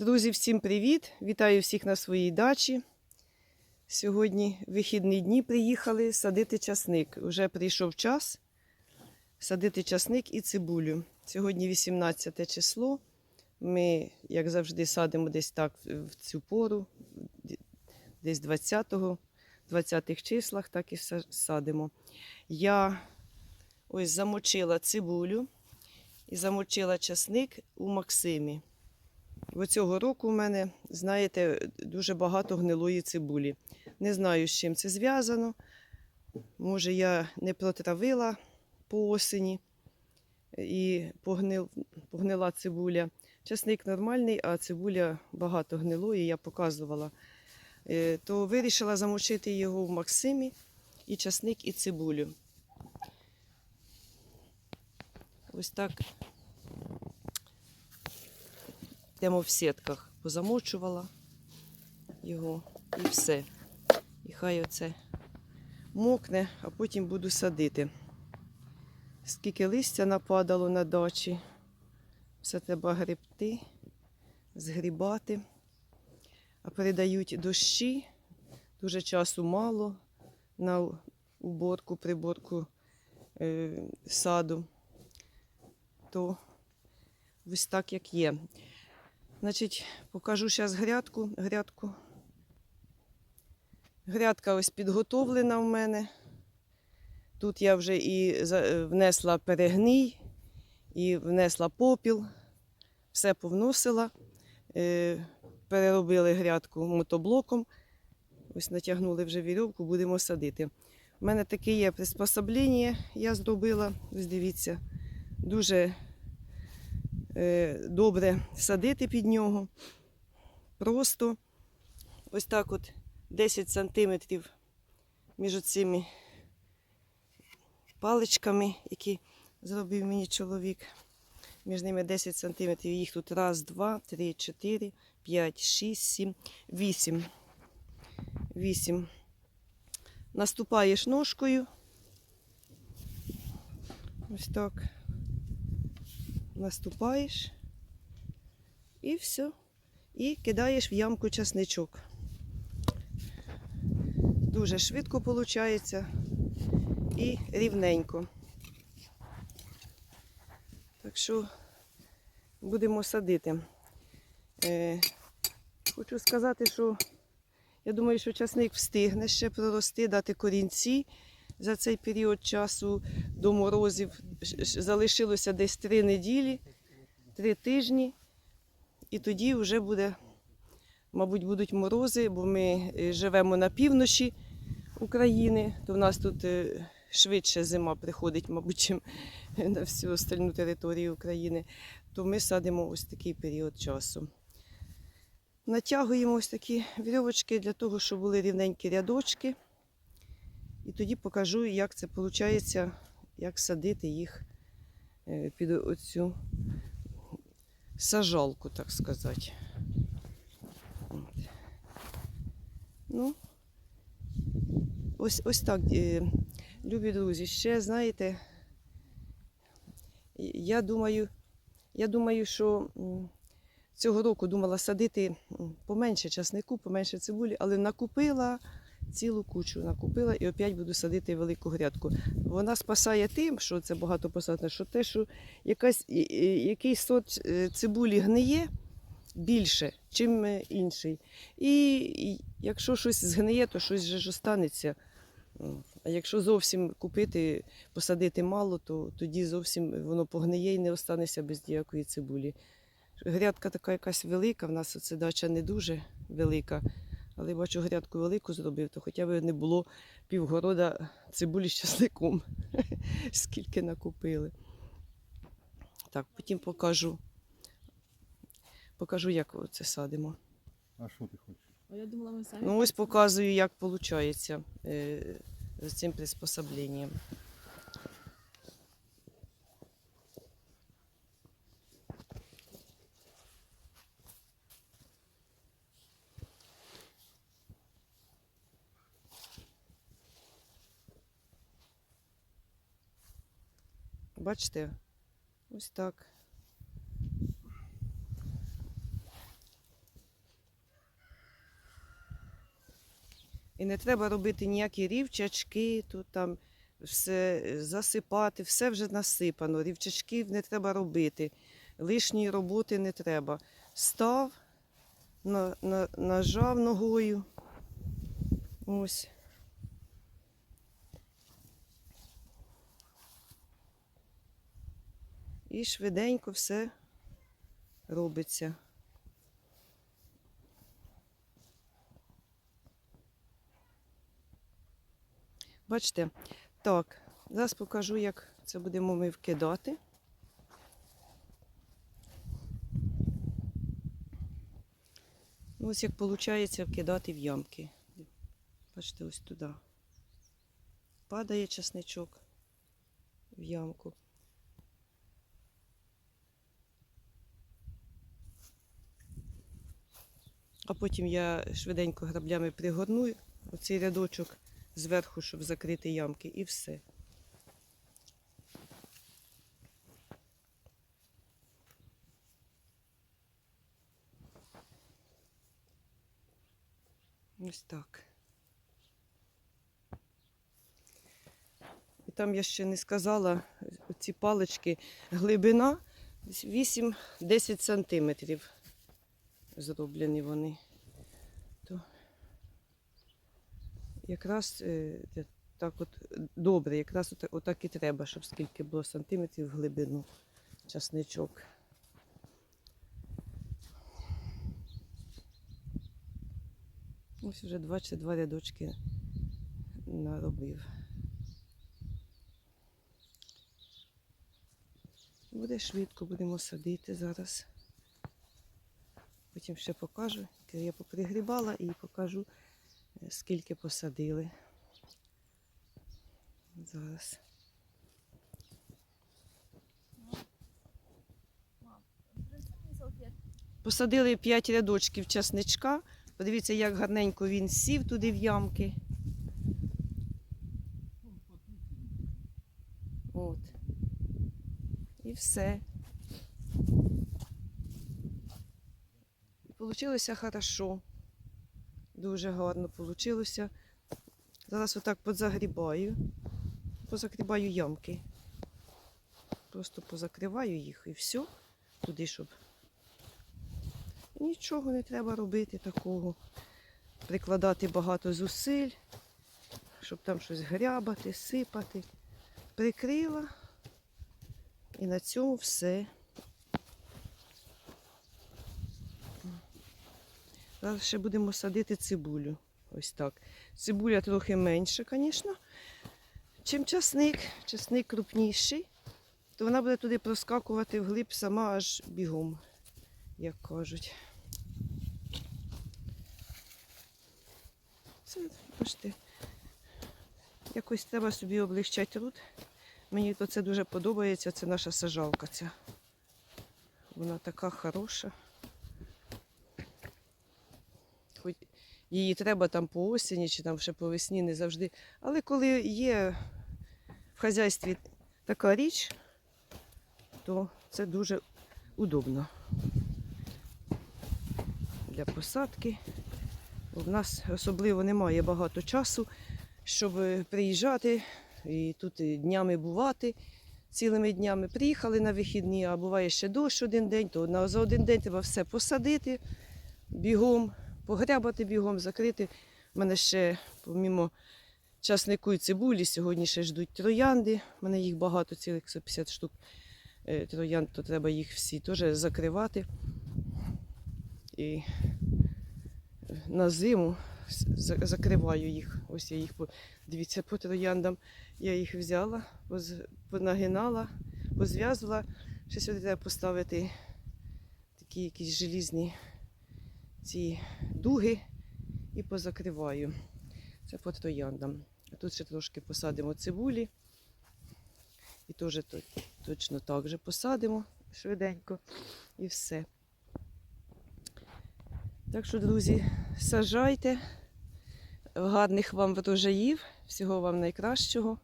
Друзі, всім привіт! Вітаю всіх на своїй дачі. Сьогодні вихідні дні приїхали садити часник. Уже прийшов час садити часник і цибулю. Сьогодні 18 число. Ми, як завжди, садимо десь так в цю пору, десь 20-го, 20-х числах, так і садимо. Я ось замочила цибулю і замочила часник у Максимі. Бо цього року у мене, знаєте, дуже багато гнилої цибулі. Не знаю, з чим це зв'язано. Може, я не протравила по осені і погнил, погнила цибуля. Часник нормальний, а цибуля багато гнилої, я показувала. Е, То вирішила замочити його в Максимі і часник, і цибулю. Ось так прямо в сітках позамочувала його і все. І хай оце мокне, а потім буду садити. Скільки листя нападало на дачі, все треба гребти, згрібати. А передають дощі, дуже часу мало на уборку, приборку е, саду. То ось так як є. Значить, покажу зараз грядку. грядку. Грядка ось підготовлена в мене. Тут я вже і е, внесла перегній, і внесла попіл, все повносила, Е, переробили грядку мотоблоком. Ось натягнули вже вірьовку, будемо садити. У мене таке є приспособлення, я зробила. Ось дивіться, дуже добре садити під нього. Просто ось так от 10 сантиметрів між цими паличками, які зробив мені чоловік. Між ними 10 сантиметрів. Їх тут раз, два, три, чотири, п'ять, шість, сім, вісім. Вісім. Наступаєш ножкою. Ось так наступаєш і все. І кидаєш в ямку часничок. Дуже швидко виходить і рівненько. Так що будемо садити. Е, хочу сказати, що я думаю, що часник встигне ще прорости, дати корінці за цей період часу до морозів. Залишилося десь три неділі, три тижні, і тоді вже буде, мабуть, будуть морози, бо ми е, живемо на півночі України, то в нас тут е, швидше зима приходить, мабуть, чим на всю остальну територію України. То ми садимо ось такий період часу. Натягуємо ось такі вірьовочки для того, щоб були рівненькі рядочки. І тоді покажу, як це виходить, як садити їх е, під оцю сажалку, так сказати. Ну, ось, ось так, е, любі друзі. Ще знаєте, я думаю, я думаю, що цього року думала садити поменше часнику, поменше цибулі, але накупила цілу кучу, накупила і опять буду садити велику грядку. Вона спасає тим, що це багато посадне, що те, що якась, якийсь сорт е, цибулі гниє більше, чим е, інший. І якщо щось згниє, то щось же ж останеться. А якщо зовсім купити, посадити мало, то тоді зовсім воно погниє і не останеться без ніякої цибулі. Грядка така якась велика, в нас оце дача не дуже велика, але бачу, грядку велику зробив, то хоча б не було півгорода цибулі з часником, скільки накупили. Так, потім покажу. Покажу, як це садимо. А що ти хочеш? А я думала, ми самі. Ну, ось показую, як виходить е, з цим приспособленням. Бачите, ось так. І не треба робити ніякі рівчачки, тут там все засипати, все вже насипано. Рівчачків не треба робити, лишньої роботи не треба. Став, на, на, нажав ногою. Ось. І швиденько все робиться. Бачите, так, зараз покажу, як це будемо ми вкидати. Ну, ось як виходить вкидати в ямки. Бачите, ось туди. Падає часничок в ямку. А потім я швиденько граблями пригорну оцей рядочок зверху, щоб закрити ямки, і все. Ось так. І там я ще не сказала, ці палички глибина 8-10 сантиметрів зроблені вони. То якраз е, так от добре, якраз отак і треба, щоб скільки було сантиметрів в глибину часничок. Ось вже два чи два рядочки наробив. Буде швидко, будемо садити зараз. Потім ще покажу, я попригрібала і покажу, е, скільки посадили. Зараз. Посадили 5 рядочків часничка. Подивіться, як гарненько він сів туди в ямки. От. І все. Получилося хорошо. Дуже гарно получилося. Зараз отак позагрібаю. Позакрібаю ямки. Просто позакриваю їх і все. Туди, щоб. Нічого не треба робити такого. Прикладати багато зусиль, щоб там щось грябати, сипати. Прикрила. І на цьому все. Зараз ще будемо садити цибулю. Ось так. Цибуля трохи менше, звісно, чим часник. Часник крупніший, то вона буде туди проскакувати вглиб сама аж бігом, як кажуть. Це, бачите, якось треба собі облегчати труд. Мені то це дуже подобається. Це наша сажалка ця. Вона така хороша. Її треба там по осені чи там ще по весні, не завжди. Але коли є в хазяйстві така річ, то це дуже удобно для посадки. В нас особливо немає багато часу, щоб приїжджати і тут днями бувати. Цілими днями приїхали на вихідні, а буває ще дощ один день, то за один день треба все посадити бігом, погрябати бігом, закрити. У мене ще, помімо часнику і цибулі, сьогодні ще ждуть троянди. У мене їх багато, цілих 150 штук е, троянд, то треба їх всі теж закривати. І на зиму закриваю їх. Ось я їх дивіться по трояндам. Я їх взяла, понагинала, позв'язувала. Сюди треба поставити такі якісь желізні ці дуги і позакриваю. Це по трояндам. Тут ще трошки посадимо цибулі. І теж то- точно так же посадимо швиденько і все. Так що, друзі, сажайте. Гарних вам врожаїв, всього вам найкращого.